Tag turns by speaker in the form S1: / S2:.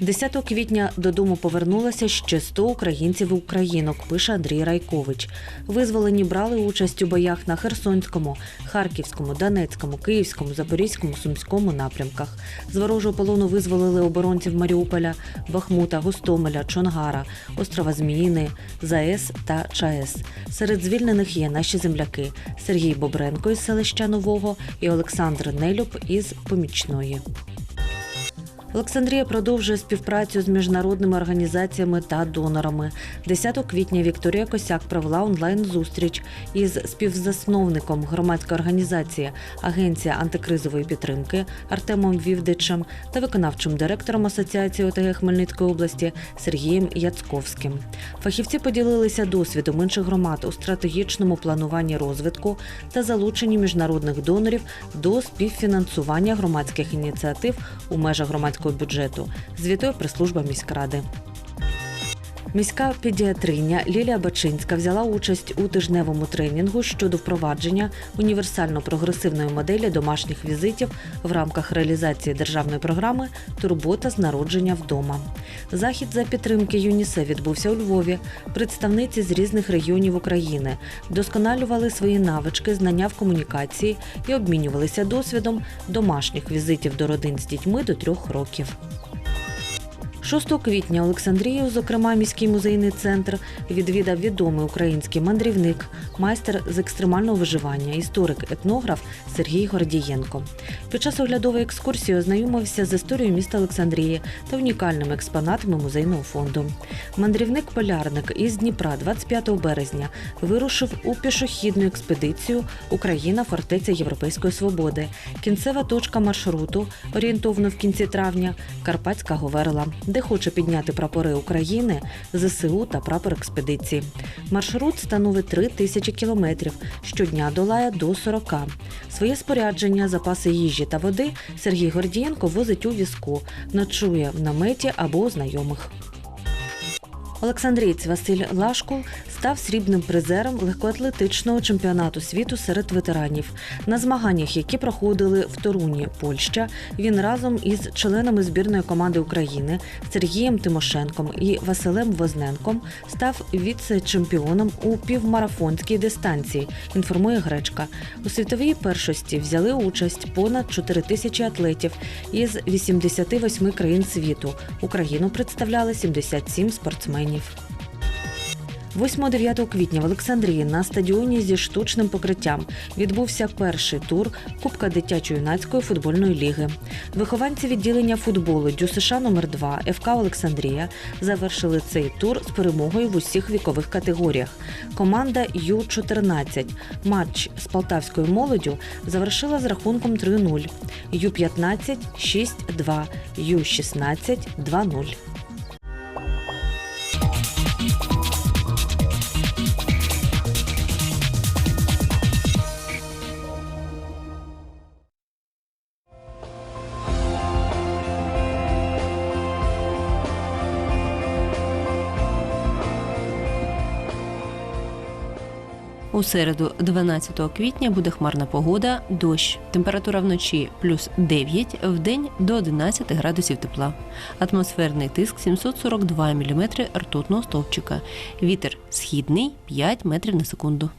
S1: 10 квітня додому повернулося ще 100 українців українок, пише Андрій Райкович. Визволені брали участь у боях на Херсонському, Харківському, Донецькому, Київському, Запорізькому, Сумському напрямках. З ворожого полону визволили оборонців Маріуполя, Бахмута, Гостомеля, Чонгара, острова Зміїни, ЗАЕС та ЧАЕС. Серед звільнених є наші земляки Сергій Бобренко із селища Нового і Олександр Нелюб із Помічної. Олександрія продовжує співпрацю з міжнародними організаціями та донорами. 10 квітня Вікторія Косяк провела онлайн-зустріч із співзасновником громадської організації Агенція антикризової підтримки Артемом Вівдичем та виконавчим директором Асоціації ОТГ Хмельницької області Сергієм Яцковським. Фахівці поділилися досвідом інших громад у стратегічному плануванні розвитку та залученні міжнародних донорів до співфінансування громадських ініціатив у межах громадського бюджету. Звітує прес-служба міськради. Міська педіатриня Лілія Бачинська взяла участь у тижневому тренінгу щодо впровадження універсально прогресивної моделі домашніх візитів в рамках реалізації державної програми Турбота з народження вдома. Захід за підтримки ЮНІСЕ відбувся у Львові. Представниці з різних регіонів України досконалювали свої навички, знання в комунікації і обмінювалися досвідом домашніх візитів до родин з дітьми до трьох років. 6 квітня Олександрію, зокрема міський музейний центр, відвідав відомий український мандрівник, майстер з екстремального виживання, історик, етнограф Сергій Гордієнко. Під час оглядової екскурсії ознайомився з історією міста Олександрії та унікальними експонатами музейного фонду. Мандрівник-полярник із Дніпра 25 березня вирушив у пішохідну експедицію Україна фортеця Європейської свободи. Кінцева точка маршруту, орієнтовно в кінці травня, Карпатська Говерла, де хоче підняти прапори України, ЗСУ та прапор експедиції. Маршрут становить 3 тисячі кілометрів. Щодня долає до 40. Своє спорядження, запаси їжі та води Сергій Гордієнко возить у візку, ночує в наметі або у знайомих. Олександрієць Василь Лашкул став срібним призером легкоатлетичного чемпіонату світу серед ветеранів. На змаганнях, які проходили в Торуні, Польща, він разом із членами збірної команди України Сергієм Тимошенком і Василем Возненком став віце-чемпіоном у півмарафонській дистанції. Інформує Гречка. У світовій першості взяли участь понад 4 тисячі атлетів із 88 країн світу. Україну представляли 77 спортсменів. 8-9 квітня в Олександрії на стадіоні зі штучним покриттям відбувся перший тур Кубка дитячо-юнацької футбольної ліги. Вихованці відділення футболу ДЮСШ номер 2 ФК Олександрія завершили цей тур з перемогою в усіх вікових категоріях. Команда Ю-14 матч з полтавською молоддю завершила з рахунком 3-0. Ю-15 6-2, Ю-16 2-0.
S2: У середу, 12 квітня, буде хмарна погода, дощ. Температура вночі плюс 9, в день до 11 градусів тепла. Атмосферний тиск 742 мм ртутного стовпчика. Вітер східний 5 метрів на секунду.